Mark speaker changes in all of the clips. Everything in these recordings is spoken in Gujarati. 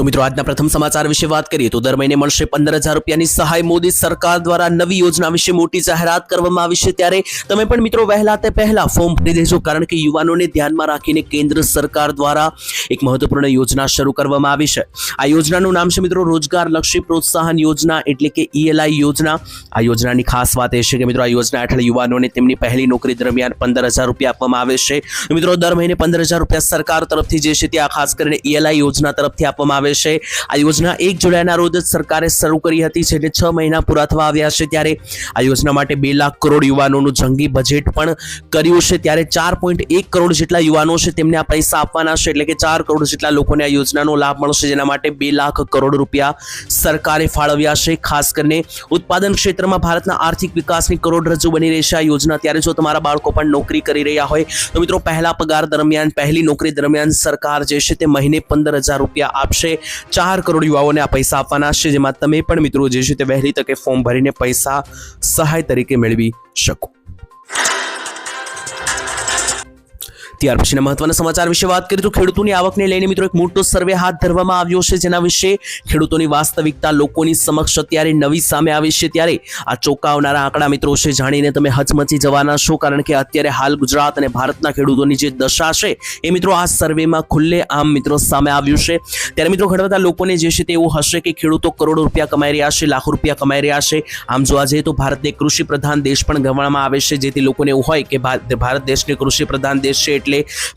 Speaker 1: તો મિત્રો, આજના પ્રથમ સમાચાર વિશે વાત કરીએ તો દર મહિને મળશે પંદર હજાર રૂપિયાની સહાય મોદી સરકાર દ્વારા નવી યોજના વિશે મોટી જાહેરાત કરવામાં આવી છે. ત્યારે તમે પણ મિત્રો વહેલા તે પહેલા ફોર્મ ભરી દેજો, કારણ કે યુવાનોને ધ્યાનમાં રાખીને કેન્દ્ર સરકાર દ્વારા એક મહત્વપૂર્ણ યોજના શરૂ કરવામાં આવી છે. આ યોજનાનું નામ છે મિત્રો રોજગાર લક્ષી પ્રોત્સાહન યોજના, એટલે કે ઈએલઆઈ યોજના. આ યોજનાની ખાસ વાત એ છે કે મિત્રો, આ યોજના હેઠળ યુવાનોને તેમની પહેલી નોકરી દરમિયાન પંદર હજાર રૂપિયા આપવામાં આવે છે. મિત્રો, દર મહિને પંદર હજાર રૂપિયા સરકાર તરફથી જે છે તે આ ખાસ કરીને ઈએલઆઈ યોજના તરફથી આપવામાં આવે છે. આ યોજના એક જુલાઈના રોજ જ સરકારે શરૂ કરી હતી છેલ્લે છ મહિના પૂરા થવા આવ્યા છે ત્યારે આ યોજના માટે બે લાખ કરોડ યુવાનોનું જંગી બજેટ પણ કર્યું છે. ત્યારે ચાર પોઈન્ટ એક કરોડ જેટલા યુવાનો છે તેમને આ પૈસા આપવાના છે. એટલે કે ચાર કરોડ જેટલા લોકોને આ યોજનાનો લાભ મળશે. જેના માટે બે લાખ કરોડ રૂપિયા સરકારે ફાળવ્યા છે. ખાસ કરીને ઉત્પાદન ક્ષેત્રમાં ભારતના આર્થિક વિકાસની કરોડરજ્જુ બની રહેશે આ યોજના. ત્યારે જો તમારા બાળકો પણ નોકરી કરી રહ્યા હોય, તો મિત્રો પહેલા પગાર દરમિયાન, પહેલી નોકરી દરમિયાન સરકાર જે છે તે મહિને પંદર હજાર રૂપિયા આપશે. ચાર કરોડ યુવાઓને આ પૈસા આપવાના છે, જેમાં તમે પણ મિત્રો જે છે તે વહેલી તકે ફોર્મ ભરીને પૈસા સહાય તરીકે મેળવી શકો. ત્યાર પછીના મહત્વના સમાચાર વિશે વાત કરીએ તો ખેડૂતોની આવકને લઈને મિત્રો એક મોટો સર્વે હાથ ધરવામાં આવ્યો છે, જેના વિશે ખેડૂતોની વાસ્તવિકતા લોકોની સમક્ષ અત્યારે નવી સામે આવી છે. ત્યારે આ ચોંકાવનારા આંકડા મિત્રો છે, જાણીને તમે હચમચી જવાના છો, કારણ કે અત્યારે હાલ ગુજરાત અને ભારતના ખેડૂતોની જે દશા છે, એ મિત્રો આ સર્વેમાં ખુલ્લે આમ મિત્રો સામે આવ્યું છે. ત્યારે મિત્રો ઘણા બધા લોકોને જે છે તે એવું હશે કે ખેડૂતો કરોડો રૂપિયા કમાઈ રહ્યા છે, લાખો રૂપિયા કમાઈ રહ્યા છે. આમ જોવા જઈએ તો ભારતને કૃષિ પ્રધાન દેશ પણ ગણવામાં આવે છે, જેથી લોકોને એવું હોય કે ભારત દેશને કૃષિ પ્રધાન દેશ છે એટલે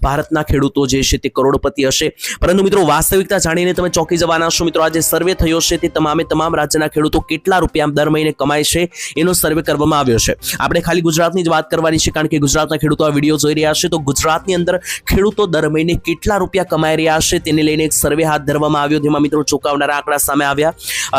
Speaker 1: ભારતના ખેડૂતો જે છે તે કરોડપતિ હશે. પરંતુ મિત્રો વાસ્તવિકતા જાણીને તમે ચોંકી જવાના છો. મિત્રો આજે સર્વે થયો છે તે તમામે તમામ રાજ્યના ખેડૂતો કેટલા રૂપિયા દર મહિને કમાય છે એનો સર્વે કરવામાં આવ્યો છે. આપણે ખાલી ગુજરાતની જ વાત કરવાની છે કારણ કે ગુજરાતના ખેડૂતો આ વીડિયો જોઈ રહ્યા છે. તો ગુજરાતની અંદર ખેડૂતો દર મહિને કેટલા રૂપિયા કમાઈ રહ્યા છે તેને લઈને એક સર્વે હાથ ધરવામાં આવ્યો. જેમાં મિત્રો ચોંકાવનારા આંકડા સામે આવ્યા.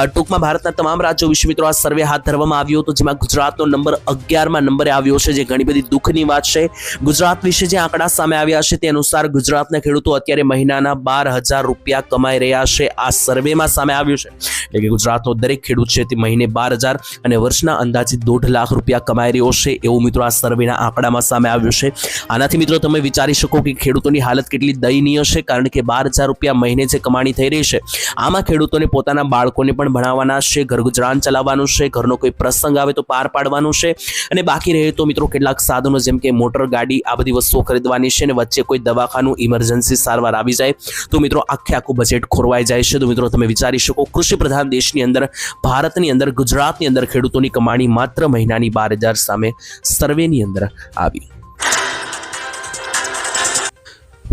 Speaker 1: ટૂંકમાં ભારતના તમામ રાજ્યો વિશે મિત્રો આ સર્વે હાથ ધરવામાં આવ્યો હતો. જેમાં ગુજરાતનો નંબર અગિયારમાં નંબરે આવ્યો છે. જે ઘણી બધી દુઃખની વાત છે. ગુજરાત વિશે જે આંકડા સામે આવ્યા છે. તે અનુસાર ગુજરાતના ખેડૂતો અત્યારે મહિનાના બાર હજાર રૂપિયા કમાઈ રહ્યા છે. આ સર્વેમાં સામે આવ્યું છે એટલે કે ગુજરાતનો દરેક ખેડૂત છે તે મહિને બાર હજાર અને વર્ષના અંદાજિત દોઢ લાખ રૂપિયા કમાઈ રહ્યો છે એવું મિત્રો આ સર્વેના આંકડામાં સામે આવ્યું છે. આનાથી મિત્રો તમે વિચારી શકો કે ખેડૂતોની હાલત કેટલી દયનીય છે કારણ કે બાર હજાર રૂપિયા મહિને જે કમાણી થઈ રહી છે આમાં ખેડૂતોને પોતાના બાળકોને પણ ભણાવવાના છે, ઘર ગુજરાન ચલાવવાનું છે, ઘરનો કોઈ પ્રસંગ આવે તો પાર પાડવાનું છે અને બાકી રહે તો મિત્રો કેટલાક સાધનો જેમ કે મોટર, ગાડી આ બધી વસ્તુઓ ખરીદવાની અને વચ્ચે કોઈ દવાખાનું ઇમરજન્સી સારવાર આવી જાય, તો મિત્રો આખે આખું બજેટ ખોરવાઈ જાય છે. તો મિત્રો તમે વિચારી શકો, કૃષિ પ્રધાન દેશની અંદર, ભારતની અંદર, ગુજરાતની અંદર ખેડૂતોની કમાણી માત્ર મહિનાની બાર હજાર સામે સર્વેની અંદર આવી.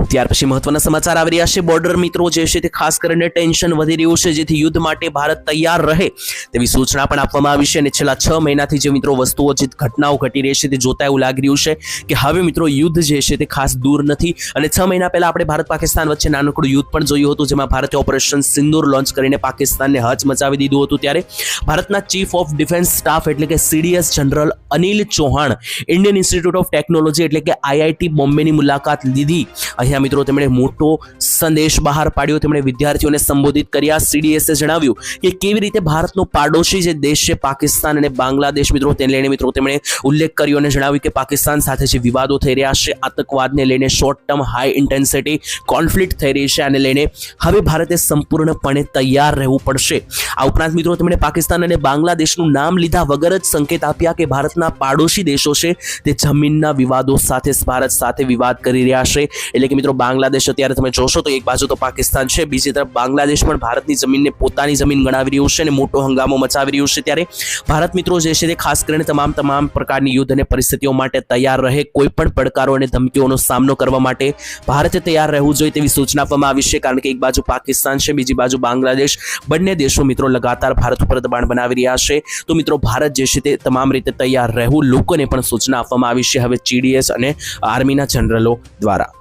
Speaker 1: ત્યાર પછી મહત્વના સમાચાર આવી રહ્યા છે. બોર્ડર મિત્રો જે છે તે ખાસ કરીને ટેન્શન વધી રહ્યું છે. જેથી યુદ્ધ માટે ભારત તૈયાર રહે તેવી સૂચના પણ આપવામાં આવી છે અને છેલ્લા છ મહિનાથી જે મિત્રો વસ્તુઓ જે ઘટનાઓ ઘટી રહી છે તે જોતા એવું લાગી રહ્યું છે કે હવે મિત્રો યુદ્ધ જે છે તે ખાસ દૂર નથી. અને છ મહિના પહેલા આપણે ભારત પાકિસ્તાન વચ્ચે નાનકડું યુદ્ધ પણ જોયું હતું, જેમાં ભારતે ઓપરેશન સિંદૂર લોન્ચ કરીને પાકિસ્તાનને હચ મચાવી દીધું હતું. ત્યારે ભારતના ચીફ ઓફ ડિફેન્સ સ્ટાફ એટલે કે CDS general Anil Chauhan Indian Institute of Technology એટલે કે આઈઆઈટી બોમ્બેની મુલાકાત લીધી. અહીંયા મિત્રો. તેમણે મોટો સંદેશ બહાર પાડ્યો. તેમણે વિદ્યાર્થીઓને સંબોધિત કર્યા. સીડીએસે જણાવ્યું કે કેવી રીતે ભારતનો પાડોશી જે દેશ છે પાકિસ્તાન અને બાંગ્લાદેશ મિત્રો, તેને લઈને મિત્રો તેમણે ઉલ્લેખ કર્યો અને જણાવ્યું કે પાકિસ્તાન સાથે જે વિવાદો થઈ રહ્યા છે, આતંકવાદને લઈને short term high intensity conflict થઈ રહી છે આને લઈને હવે ભારતે સંપૂર્ણપણે તૈયાર રહેવું પડશે. આ ઉપરાંત મિત્રો, તેમણે પાકિસ્તાન અને બાંગ્લાદેશનું નામ લીધા વગર જ સંકેત આપ્યા કે ભારતના પાડોશી દેશો છે તે જમીનના વિવાદો સાથે, ભારત સાથે વિવાદ કરી રહ્યા છે. એટલે કે મિત્રો બાંગ્લાદેશ અત્યારે તમે જોશો તો એક બાજુ તો પાકિસ્તાન છે, બીજી તરફ બાંગ્લાદેશ પણ ભારતની જમીનને પોતાની જમીન ગણાવી રહ્યું છે અને મોટો હંગામો મચાવી રહ્યું છે ત્યારે ભારત મિત્રો જે છે તે ખાસ કરીને તમામ તમામ પ્રકારની યુદ્ધ અને પરિસ્થિતિઓ માટે તૈયાર રહે, કોઈ પણ પડકારો અને ધમકીઓનો સામનો કરવા માટે ભારતે તૈયાર રહેવું જોઈએ તેવી સૂચના આપવામાં આવી છે, કારણ કે એક બાજુ પાકિસ્તાન છે, બીજી બાજુ બાંગ્લાદેશ. બંને દેશો મિત્રો લગાતાર ભારત ઉપર દબાણ બનાવી રહ્યા છે. તો મિત્રો ભારત જે છે તે તમામ રીતે તૈયાર રહેવું, લોકોને પણ સૂચના આપવામાં આવી છે. હવે જીડીએસ અને આર્મીના જનરલો દ્વારા.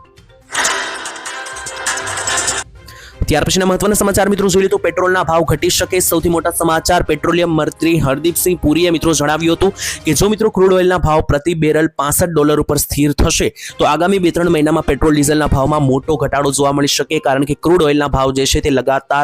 Speaker 1: ત્યાર પછીના મહત્વના સમાચાર મિત્રો જોઈએ તો પેટ્રોલના ભાવ ઘટી શકે. સૌથી મોટા સમાચાર પેટ્રોલિયમ મંત્રી હરદીપસિંહ પુરીએ મિત્રો જણાવ્યું હતું કે જો મિત્રો ક્રૂડ ઓઇલના ભાવ પ્રતિ બેરલ પાસઠ ડોલર ઉપર સ્થિર થશે, તો આગામી બે ત્રણ મહિનામાં પેટ્રોલ ડીઝલના ભાવમાં મોટો ઘટાડો જોવા મળી શકે કારણ કે ક્રૂડ ઓઇલના ભાવ જે છે તે લગાતાર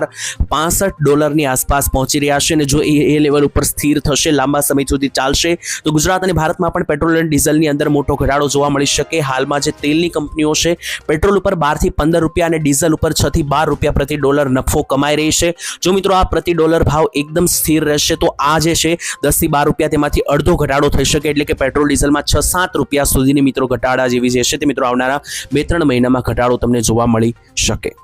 Speaker 1: પાસઠ ડોલરની આસપાસ પહોંચી રહ્યા છે અને જો એ એ લેવલ ઉપર સ્થિર થશે, લાંબા સમય સુધી ચાલશે, તો ગુજરાત અને ભારતમાં પણ પેટ્રોલ અને ડીઝલની અંદર મોટો ઘટાડો જોવા મળી શકે. હાલમાં જે તેલની કંપનીઓ છે, પેટ્રોલ ઉપર બારથી પંદર રૂપિયા અને ડીઝલ ઉપર છથી બાર રૂપિયા પ્રતિ ડોલર નફો કમાઈ રહી છે. જો મિત્રો આ પ્રતિ ડોલર ભાવ એકદમ સ્થિર રહેશે, તો આ જે છે, દસથી બાર રૂપિયા તેમાંથી અડધો ઘટાડો થઈ શકે, એટલે કે પેટ્રોલ, ડીઝલમાં છ સાત રૂપિયા સુધીની મિત્રો ઘટાડા જેવી જે છે તે મિત્રો આવનારા બે ત્રણ મહિનામાં ઘટાડો તમને જોવા મળી શકે.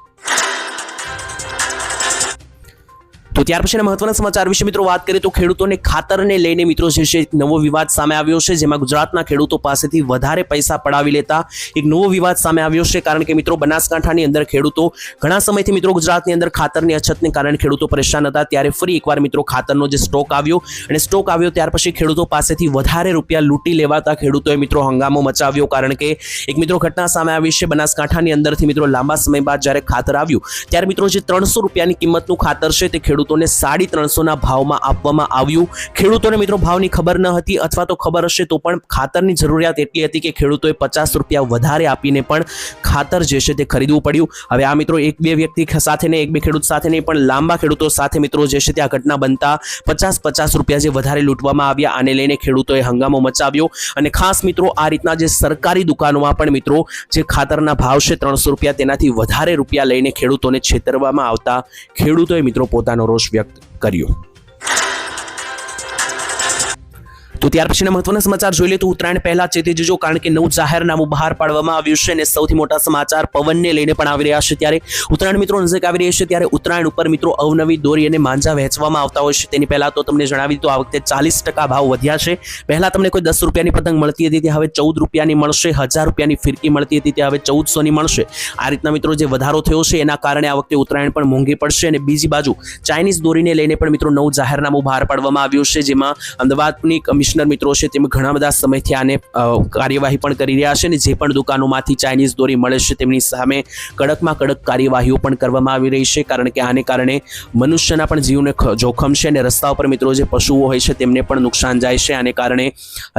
Speaker 1: તો ત્યાર પછીના મહત્વના સમાચાર વિશે મિત્રો વાત કરીએ તો ખેડૂતોને ખાતરને લઈને મિત્રો જે છે એક નવો વિવાદ સામે આવ્યો છે, જેમાં ગુજરાતના ખેડૂતો પાસેથી વધારે પૈસા પડાવી લેતા એક નવો વિવાદ સામે આવ્યો છે. કારણ કે મિત્રો બનાસકાંઠાની અંદર ખેડૂતો ઘણા સમયથી મિત્રો ગુજરાતની અંદર ખાતરની અછતને કારણે ખેડૂતો પરેશાન હતા. ત્યારે ફરી એકવાર મિત્રો ખાતરનો જે સ્ટોક આવ્યો અને સ્ટોક આવ્યો ત્યાર પછી ખેડૂતો પાસેથી વધારે રૂપિયા લૂંટી લેવાતા ખેડૂતોએ મિત્રો હંગામો મચાવ્યો. કારણ કે એક મિત્રો ઘટના સામે આવી છે, બનાસકાંઠાની અંદરથી મિત્રો લાંબા સમય બાદ જ્યારે ખાતર આવ્યું, ત્યારે મિત્રો જે ત્રણસો રૂપિયાની કિંમતનું ખાતર છે તે ખેડૂતોને સાડી ત્રણસોના ભાવમાં આપવામાં આવ્યું. ખેડૂતોને મિત્રો ભાવની ખબર ન હતી અથવા તો ખબર હશે તો પણ ખાતરની જરૂરિયાત એટલી હતી કે ખેડૂતોએ પચાસ રૂપિયા વધારે આપીને પણ ખાતર જે છે તે ખરીદવું પડ્યું. હવે આ મિત્રો એક બે વ્યક્તિ સાથે ને એક બે ખેડૂત સાથે નહીં પણ લાંબા ખેડૂતો સાથે મિત્રો જે છે તે આ ઘટના બનતા પચાસ પચાસ રૂપિયા જે વધારે લૂંટવામાં આવ્યા આને લઈને ખેડૂતોએ હંગામો મચાવ્યો. અને ખાસ મિત્રો આ રીતના જે સરકારી દુકાનોમાં પણ મિત્રો જે ખાતરના ભાવ છે ત્રણસો રૂપિયા તેનાથી વધારે રૂપિયા લઈને ખેડૂતોને છેતરવામાં આવતા ખેડૂતોએ મિત્રો પોતાનો રોષ વ્યક્ત કર્યો. તો ત્યાર પછીના મહત્વના સમાચાર જોઈ લે તો ઉત્તરાયણ પહેલા ચેતી જજો, કારણ કે નવું જાહેરનામું બહાર પાડવામાં આવ્યું છે અને સૌથી મોટા સમાચાર પવનને લઈને પણ આવી રહ્યા છે. ત્યારે ઉત્તરાયણ મિત્રો નજીક આવી રહી છે, ત્યારે ઉત્તરાયણ ઉપર મિત્રો અવનવી દોરી અને માંજા વહેંચવામાં આવતા હોય છે. તેની પહેલા તો તમને જણાવી તો આ વખતે ચાલીસ ટકા ભાવ વધ્યા છે. પહેલા તમને કોઈ દસ રૂપિયાની પતંગ મળતી હતી, તે હવે ચૌદ રૂપિયાની મળશે, હજાર રૂપિયાની ફિરકી મળતી હતી, તે હવે ચૌદસોની મળશે. આ રીતના મિત્રો જે વધારો થયો છે, એના કારણે આ વખતે ઉત્તરાયણ પણ મોંઘી પડશે અને બીજી બાજુ ચાઇનીઝ દોરીને લઈને પણ મિત્રો નવું જાહેરનામું બહાર પાડવામાં આવ્યું છે, જેમાં અમદાવાદની કમિશનર મિત્રો છે, તેમ ઘણા બધા સમયથી આને કાર્યવાહી પણ કરી રહ્યા છે અને જે પણ દુકાનોમાંથી ચાઇનીઝ દોરી મળે છે, તેમની સામે કડકમાં કડક કાર્યવાહીઓ પણ કરવામાં આવી રહી છે, કારણ કે આને કારણે મનુષ્યના પણ જીવને જોખમ છે અને રસ્તા ઉપર મિત્રો જે પશુઓ હોય છે, તેમને પણ નુકસાન જાય છે, આને કારણે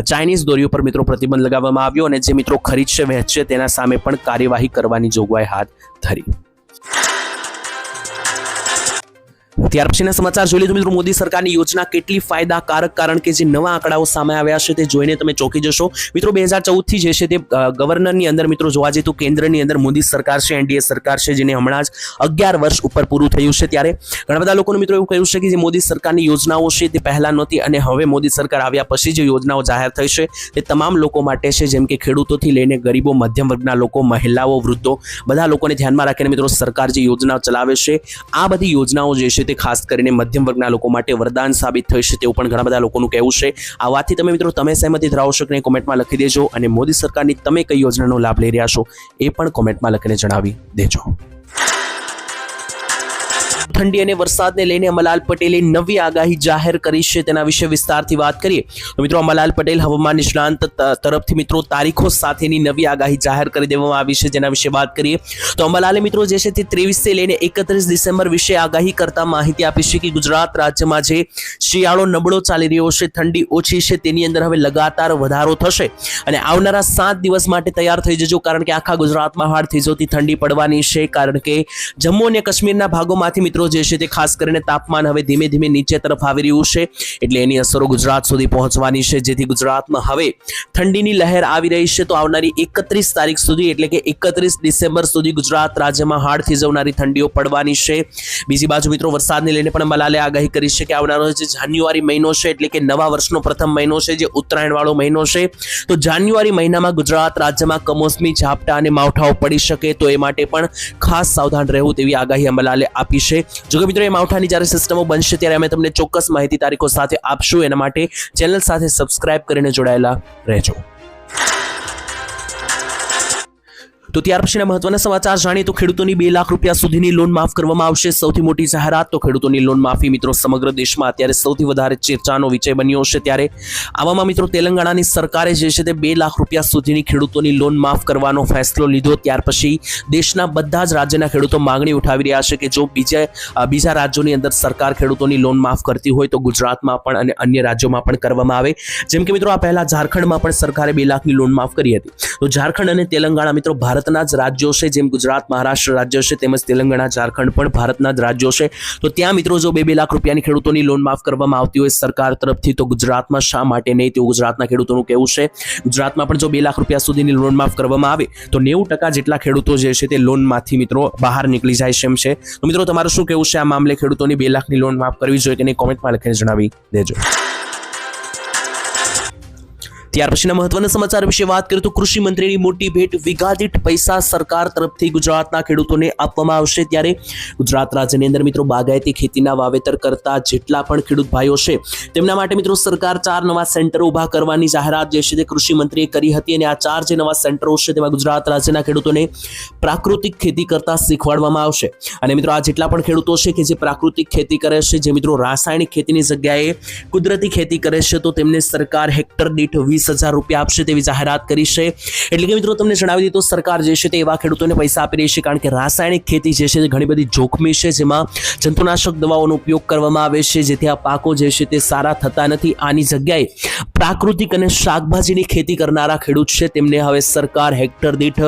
Speaker 1: ચાઇનીઝ દોરીઓ પર મિત્રો પ્રતિબંધ લગાવવામાં આવ્યો અને જે મિત્રો ખરીદશે વહેંચશે તેના સામે પણ કાર્યવાહી કરવાની જોગવાઈ હાથ ધરી. ત્યાર પછીના સમાચાર જોઈ લીધું મિત્રો, મોદી સરકારની યોજના કેટલી ફાયદાકારક? કારણ કે જે નવા આંકડાઓ સામે આવ્યા છે, તે જોઈને તમે ચોંકી જશો. મિત્રો બે હજાર ચૌદથી જે છે તે ગવર્નરની અંદર મિત્રો જોવા જઈએ તો કેન્દ્રની અંદર મોદી સરકાર છે, એનડીએ સરકાર છે, જેને હમણાં જ અગિયાર વર્ષ ઉપર પૂરું થયું છે ત્યારે. ઘણા બધા લોકોનું મિત્રો એવું કહ્યું છે કે જે મોદી સરકારની યોજનાઓ છે તે પહેલાં નહોતી અને હવે મોદી સરકાર આવ્યા પછી જે યોજનાઓ જાહેર થઈ છે, તે તમામ લોકો માટે છે, જેમ કે ખેડૂતોથી લઈને ગરીબો, મધ્યમ વર્ગના લોકો, મહિલાઓ, વૃદ્ધો, બધા લોકોને ધ્યાનમાં રાખીને મિત્રો સરકાર જે યોજનાઓ ચલાવે છે, આ બધી યોજનાઓ જે છે તે ખાસ કરીને મધ્યમ વર્ગના લોકો માટે વરદાન સાબિત થશે છે તેવું પણ ઘણા બધા લોકોનું કહેવું છે. આ વાતથી તમે મિત્રો તમે સહેમતી ધરાવશો કે કોમેન્ટમાં લખી દેજો અને મોદી સરકારની તમે કઈ યોજનાનો લાભ લઈ રહ્યા છો એ પણ કોમેન્ટમાં લખીને જણાવી દેજો. ઠંડી અને વરસાદને લઈને અમલાલ પટેલે નવી આગાહી જાહેર કરી છે તેના વિશે વિસ્તારથી વાત કરીએ તો મિત્રો, અમલાલ પટેલ હવામાન નિષ્ણાંત તરફથી મિત્રો તારીખો સાથેની નવી આગાહી જાહેર કરી દેવામાં આવી છે જેના વિશે વાત કરીએ તો અમલાલે મિત્રો જે છે તે ત્રેવીસથી લઈને એકત્રીસ ડિસેમ્બર વિશે આગાહી કરતા માહિતી આપી છે કે ગુજરાત રાજ્યમાં જે શિયાળો નબળો ચાલી રહ્યો છે, ઠંડી ઓછી છે, તેની અંદર હવે લગાતાર વધારો થશે અને આવનારા સાત દિવસ માટે તૈયાર થઈ જજો કારણ કે આખા ગુજરાતમાં હાડ થીજોતી ઠંડી પડવાની છે કારણ કે જમ્મુ અને કાશ્મીરના ભાગોમાંથી મિત્રો જે છે તે ખાસ કરીને તાપમાન હવે ધીમે ધીમે નીચે તરફ આવી રહ્યું છે. એટલે એની અસરો ગુજરાત સુધી પહોંચવાની છે. જેથી ગુજરાતમાં હવે ઠંડીની લહેર આવી રહી છે તો આવનારી એકત્રીસ તારીખ સુધી એટલે કે એકત્રીસ ડિસેમ્બર સુધી ગુજરાત રાજ્યમાં હાડ થીજવનારી ઠંડીઓ પડવાની છે. બીજી બાજુ મિત્રો વરસાદને લઈને પણ મલાલે આગાહી કરી છે કે આવનારો જે જાન્યુઆરી મહિનો છે એટલે કે નવા વર્ષનો પ્રથમ મહિનો છે જે ઉત્તરાયણવાળો મહિનો છે. તો જાન્યુઆરી મહિનામાં ગુજરાત રાજ્યમાં કમોસમી ઝાપટા અને માવઠાઓ પડી શકે તો એ માટે પણ ખાસ સાવધાન રહેવું તેવી આગાહી અમલાલે આપી છે. જો કે મિત્રો, એ માવઠાની જ્યારે સિસ્ટમો બનશે ત્યારે અમે તમને ચોક્કસ માહિતી તારીખો સાથે આપશું. એના માટે ચેનલ સાથે સબસ્ક્રાઇબ કરીને જોડાયેલા રહેજો. તો ત્યાર પછીના મહત્વના સમાચાર જાણીએ તો ખેડૂતોની બે લાખ રૂપિયા સુધીની લોન માફ કરવામાં આવશે. સૌથી મોટી જાહેરાત તો ખેડૂતોની લોન માફી મિત્રો સમગ્ર દેશમાં અત્યારે સૌથી વધારે ચર્ચાનો વિષય બન્યો છે. ત્યારે આવામાં મિત્રો તેલંગાણાની સરકારે જે છે તે બે લાખ રૂપિયા સુધીની ખેડૂતોની લોન માફ કરવાનો ફેસલો લીધો. ત્યાર પછી દેશના બધા જ રાજ્યના ખેડૂતો માંગણી ઉઠાવી રહ્યા છે કે જો બીજા બીજા રાજ્યોની અંદર સરકાર ખેડૂતોની લોન માફ કરતી હોય તો ગુજરાતમાં પણ અને અન્ય રાજ્યોમાં પણ કરવામાં આવે. જેમ કે મિત્રો આ પહેલા ઝારખંડમાં પણ સરકારે બે લાખની લોન માફ કરી હતી. તો ઝારખંડ અને તેલંગાણા મિત્રો ભારતના જ રાજ્યો છે, જેમ ગુજરાત, મહારાષ્ટ્ર રાજ્ય છે, તેમજ તેલંગાણા, ઝારખંડ પણ ભારતના જ રાજ્યો છે. તો ત્યાં મિત્રો જો બે બે લાખ રૂપિયાની ખેડૂતોની લોન માફ કરવામાં આવતી હોય સરકાર તરફથી, તો ગુજરાતમાં શા માટે નહીં? તેવું ગુજરાતના ખેડૂતોનું કહેવું છે. ગુજરાતમાં પણ જો બે લાખ રૂપિયા સુધીની લોન માફ કરવામાં આવે, તો નેવું ટકા જેટલા ખેડૂતો જે છે તે લોનમાંથી મિત્રો બહાર નીકળી જાય છે એમ છે. તો મિત્રો તમારું શું કહેવું છે આ મામલે ખેડૂતોની બે લાખની લોન માફ કરવી જોઈએ કે નહીં? કોમેન્ટમાં લખીને જણાવી દેજો. ત્યાર પછીના મહત્વના સમાચાર વિશે વાત કરીએ તો કૃષિ મંત્રીની મોટી ભેટ વિઘાદીઠ પૈસા સરકાર તરફથી ગુજરાતના ખેડૂતોને આપવામાં આવશે. ત્યારે ગુજરાત રાજ્યની અંદર મિત્રો બાગાયતી ખેતીના વાવેતર કરતા જેટલા પણ ખેડૂત ભાઈઓ છે, તેમના માટે મિત્રો સરકાર ચાર નવા સેન્ટરો ઊભા કરવાની જાહેરાત જે છે તે કૃષિ મંત્રીએ કરી હતી અને આ ચાર જે નવા સેન્ટરો છે તેમાં ગુજરાત રાજ્યના ખેડૂતોને પ્રાકૃતિક ખેતી કરતા શીખવાડવામાં આવશે. અને મિત્રો આ જેટલા પણ ખેડૂતો છે કે જે પ્રાકૃતિક ખેતી કરે છે, જે મિત્રો રાસાયણિક ખેતીની જગ્યાએ કુદરતી ખેતી કરે છે, તો તેમને સરકાર હેક્ટર દીઠ વીસ હજાર રૂપિયા આપશે તેવી જાહેરાત કરી છે. એટલે કે મિત્રો, તમને જણાવી દીધું સરકાર જે છે તે એવા ખેડૂતોને પૈસા આપી રહી છે, કારણ કે રાસાયણિક ખેતી જે છે તે ઘણી બધી જોખમી છે, જેમાં જંતુનાશક દવાઓનો ઉપયોગ કરવામાં આવે છે, જેથી આ પાકો જે છે તે સારા થતા નથી. આની જગ્યાએ પ્રાકૃતિક અને શાકભાજીની ખેતી કરનારા ખેડૂત છે, તેમને હવે સરકાર હેક્ટર દીઠ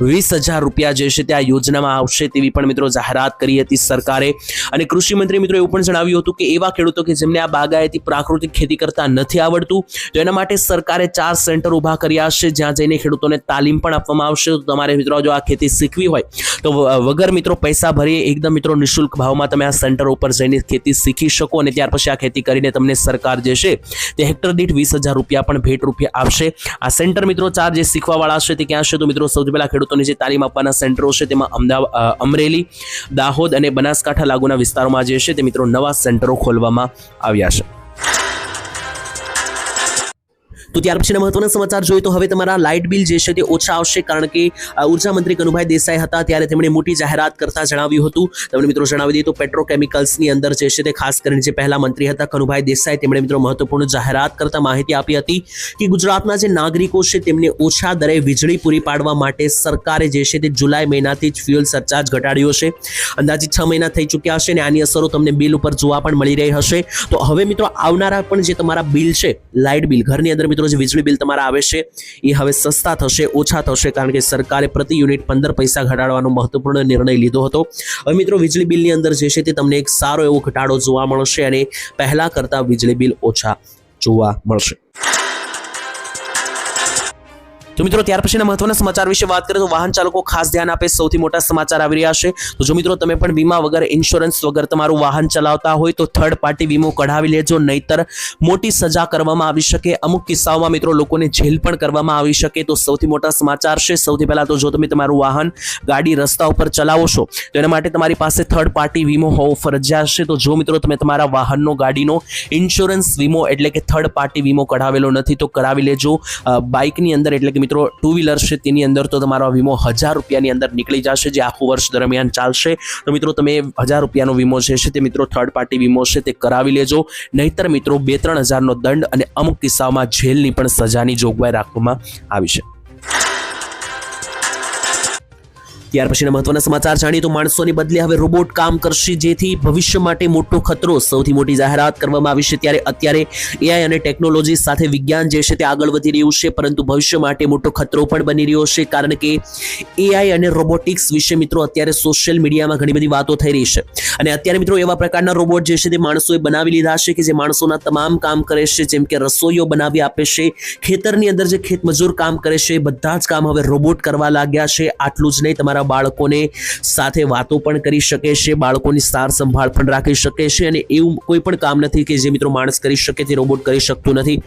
Speaker 1: વીસ હજાર રૂપિયા જે છે તે આ યોજનામાં આવશે તેવી પણ મિત્રો જાહેરાત કરી હતી સરકારે. અને કૃષિ મંત્રી મિત્રો એવું પણ જણાવ્યું હતું કે એવા ખેડૂતો કે જેમને આ બાગાયતી પ્રાકૃતિક ખેતી કરતા નથી આવડતું, તો એના માટે સરકારે ચાર સેન્ટર ઊભા કર્યા છે, જ્યાં જઈને ખેડૂતોને તાલીમ પણ આપવામાં આવશે. તો તમારે મિત્રો, જો આ ખેતી શીખવી હોય, તો વગર મિત્રો પૈસા ભરીએ, એકદમ મિત્રો નિઃશુલ્ક ભાવમાં તમે આ સેન્ટર ઉપર જઈને ખેતી શીખી શકો અને ત્યાર પછી આ ખેતી કરીને તમને સરકાર જે છે, તે હેક્ટર દીઠ વીસ હજાર રૂપિયા પણ ભેટ રૂપિયા આપશે. આ સેન્ટર મિત્રો ચાર જે શીખવાવાળા છે, તે ક્યાં છે? તો મિત્રો, સૌથી પહેલા ખેડૂતોને જે તાલીમ આપવાના સેન્ટરો છે, તેમાં અમદાવાદ અમરેલી, દાહોદ અને બનાસકાંઠા લાગુના વિસ્તારોમાં જે છે, તે મિત્રો નવા સેન્ટરો ખોલવામાં આવ્યા છે. તો ત્યાર પછીના મહત્વના સમાચાર જોઈએ તો હવે તમારા લાઇટ બિલ જે છે તે ઓછા આવશે કારણ કે ઊર્જા મંત્રી કનુભાઈ દેસાઈ હતા ત્યારે તેમણે મોટી જાહેરાત કરતા જણાવ્યું હતું. તમને મિત્રો જણાવી દઈએ તો પેટ્રોકેમિકલ્સની અંદર જે છે તે ખાસ કરીને જે પહેલા મંત્રી હતા કનુભાઈ દેસાઈ, તેમણે મિત્રો મહત્વપૂર્ણ જાહેરાત કરતા માહિતી આપી હતી કે ગુજરાતના જે નાગરિકો છે તેમને ઓછા દરે વીજળી પૂરી પાડવા માટે સરકારે જે છે તે જુલાઈ મહિનાથી જ ફ્યુઅલ સરચાર્જ ઘટાડ્યો છે. અંદાજિત છ મહિના થઈ ચૂક્યા હશે અને આની અસરો તમને બિલ ઉપર જોવા પણ મળી રહી હશે. તો હવે મિત્રો આવનારા પણ જે તમારા બિલ છે, લાઇટ બિલ, ઘરની અંદર મિત્રો જે વીજળી બિલ તમારા આવે એ હવે સસ્તા થશે, ઓછા થશે, કારણ કે સરકારે પ્રતિ યુનિટ પંદર પૈસા ઘટાડવાનો મહત્વપૂર્ણ નિર્ણય લીધો હતો. હવે મિત્રો, વીજળી બિલની અંદર જે છે તે તમને એક સારો એવો ઘટાડો જોવા મળશે અને પહેલા કરતાં વીજળી બિલ ઓછા જોવા મળશે. તો મિત્રો, ત્યાર પછીના મહત્વના સમાચાર વિશે વાત કરીએ તો વાહન ચાલકો ખાસ ધ્યાન આપે સૌથી મોટા સમાચાર આવી રહ્યા છે. તો જો મિત્રો, તમે પણ વીમા વગર ઇન્સ્યોરન્સ વગર તમારું વાહન ચલાવતા હોય તો થર્ડ પાર્ટી વીમો કઢાવી લેજો, નહીતર મોટી સજા કરવામાં આવી શકે. અમુક કિસ્સાઓમાં મિત્રો, લોકોને જેલ પણ કરવામાં આવી શકે. તો સૌથી મોટા સમાચાર છે, સૌથી પહેલાં તો જો તમે તમારું વાહન ગાડી રસ્તા ઉપર ચલાવો છો, તો એના માટે તમારી પાસે થર્ડ પાર્ટી વીમો હોવો ફરજિયાત છે. તો જો મિત્રો, તમે તમારા વાહનનો, ગાડીનો ઇન્સ્યોરન્સ વીમો એટલે કે થર્ડ પાર્ટી વીમો કઢાવેલો નથી, તો કરાવી લેજો. બાઇકની અંદર એટલે કે મિત્રો ટુ વ્હીલર છે, તેની અંદર તો તમારો વીમો હજાર રૂપિયાની અંદર નીકળી જશે જે આખું વર્ષ દરમિયાન ચાલશે. તો મિત્રો, તમે હજાર રૂપિયાનો વીમો જે છે તે મિત્રો થર્ડ પાર્ટી વીમો છે તે કરાવી લેજો. નહીતર મિત્રો બે ત્રણ હજારનો દંડ અને અમુક કિસ્સાઓમાં જેલની પણ સજાની જોગવાઈ રાખવામાં આવી છે. ત્યાર પછીના મહત્વના સમાચાર જાણીએ તો માણસોની બદલે હવે રોબોટ કામ કરશે, જેથી ભવિષ્ય માટે મોટો ખતરો સૌથી મોટી જાહેરાત કરવામાં આવી છે. ત્યારે અત્યારે એઆઈ અને ટેકનોલોજી સાથે વિજ્ઞાન જે છે તે આગળ વધી રહ્યું છે, પરંતુ ભવિષ્ય માટે મોટો ખતરો પણ બની રહ્યો છે, કારણ કે એઆઈ અને રોબોટિક્સ વિશે મિત્રો અત્યારે સોશિયલ મીડિયામાં ઘણી બધી વાતો થઈ રહી છે. અને અત્યારે મિત્રો એવા પ્રકારના રોબોટ જે છે તે માણસોએ બનાવી લીધા છે કે જે માણસોના તમામ કામ કરે છે, જેમ કે રસોઈઓ બનાવી આપે છે, ખેતરની અંદર જે ખેતમજૂર કામ કરે છે, બધા જ કામ હવે રોબોટ કરવા લાગ્યા છે. આટલું જ નહીં, તમારા બાળકોને સાથે વાતો પણ કરી શકે છે, બાળકોની સાર સંભાળ પણ રાખી શકે છે અને એવું કોઈ પણ કામ નથી કે જે મિત્રો માણસ કરી શકે તે રોબોટ કરી શકતું નથી.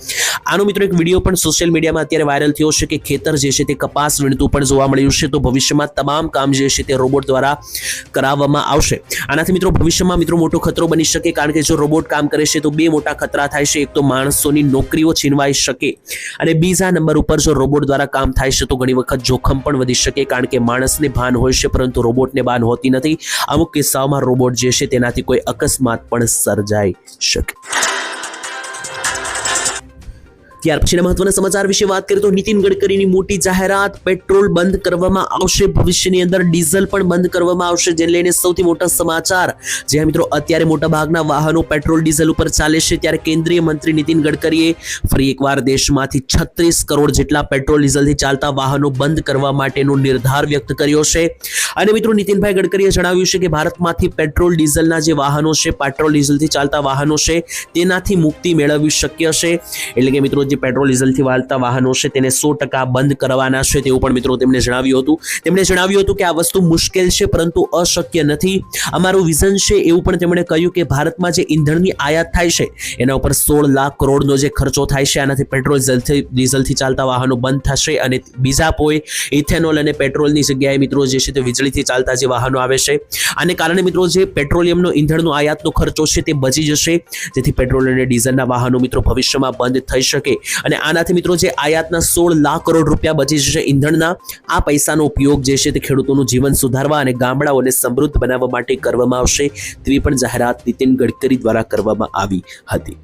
Speaker 1: આનો મિત્રો એક વીડિયો પણ સોશિયલ મીડિયામાં અત્યારે વાયરલ થયો છે કે ખેતર જે છે તે કપાસ વીણતું પણ જોવા મળ્યું છે. તો ભવિષ્યમાં તમામ કામ જે છે તે રોબોટ દ્વારા કરાવવામાં આવશે. આનાથી મિત્રો ભવિષ્યમાં મિત્રો મોટો ખતરો બની શકે કારણ કે જો રોબોટ કામ કરે છે તો બે મોટા ખતરા થાય છે. એક તો માણસોની નોકરીઓ છીનવાઈ શકે અને બીજા નંબર ઉપર જો રોબોટ દ્વારા કામ થાય છે તો ઘણી વખત જોખમ પણ વધી શકે કારણ કે માણસને ભાન હોય છે, પરંતુ રોબોટને બાન હોતી નથી. અમુક કિસ્સાઓમાં રોબોટ જે છે તેનાથી કોઈ અકસ્માત પણ સર્જાઈ શકે. ત્યાર પછીના મહત્વના સમાચાર વિશે વાત કરીએ તો નીતિન ગડકરીની મોટી જાહેરાત, પેટ્રોલ બંધ કરવામાં આવશે, ભવિષ્યની અંદર ડીઝલ પણ બંધ કરવામાં આવશે, જેને લઈને સૌથી મોટા સમાચાર. જ્યાં મિત્રો, અત્યારે મોટા ભાગના વાહનો પેટ્રોલ, ડીઝલ ઉપર ચાલે છે, ત્યારે કેન્દ્રીય મંત્રી નીતિન ગડકરીએ ફરી એકવાર દેશમાંથી છત્રીસ કરોડ જેટલા પેટ્રોલ, ડીઝલથી ચાલતા વાહનો બંધ કરવા માટેનો નિર્ધાર વ્યક્ત કર્યો છે. અને મિત્રો, નીતિનભાઈ ગડકરીએ જણાવ્યું છે કે ભારતમાંથી પેટ્રોલ, ડીઝલના જે વાહનો છે, પેટ્રોલ, ડીઝલથી ચાલતા વાહનો છે, તેનાથી મુક્તિ મેળવવી શક્ય છે. એટલે કે મિત્રો, જે પેટ્રોલ, ડીઝલથી ચાલતા વાહનો છે તેને સો ટકા બંધ કરવાના છે તેવું પણ મિત્રો તેમણે જણાવ્યું હતું. તેમણે જણાવ્યું હતું કે આ વસ્તુ મુશ્કેલ છે પરંતુ અશક્ય નથી. અમારું વિઝન છે એવું પણ તેમણે કહ્યું કે ભારતમાં જે ઈંધણની આયાત થાય છે, એના ઉપર સોળ લાખ કરોડનો જે ખર્ચો થાય છે, આનાથી પેટ્રોલ ડીઝલથી ચાલતા વાહનો બંધ થશે અને બીજા કોઈ ઇથેનોલ અને પેટ્રોલની જગ્યાએ મિત્રો જે છે તે વીજળીથી ચાલતા જે વાહનો આવે છે, આને કારણે મિત્રો જે પેટ્રોલિયમનો ઈંધણનો આયાતનો ખર્ચો છે તે બચી જશે. જેથી પેટ્રોલ અને ડીઝલના વાહનો મિત્રો ભવિષ્યમાં બંધ થઈ શકે. અને આનાથી મિત્રો જે આયાતના સોળ લાખ કરોડ રૂપિયા બચી જશે ઈંધણના, આ પૈસાનો ઉપયોગ જે છે તે ખેડૂતોનું જીવન સુધારવા અને ગામડાઓને સમૃદ્ધ બનાવવા માટે કરવામાં આવશે તેવી પણ જાહેરાત નીતિન ગડકરી દ્વારા કરવામાં આવી હતી.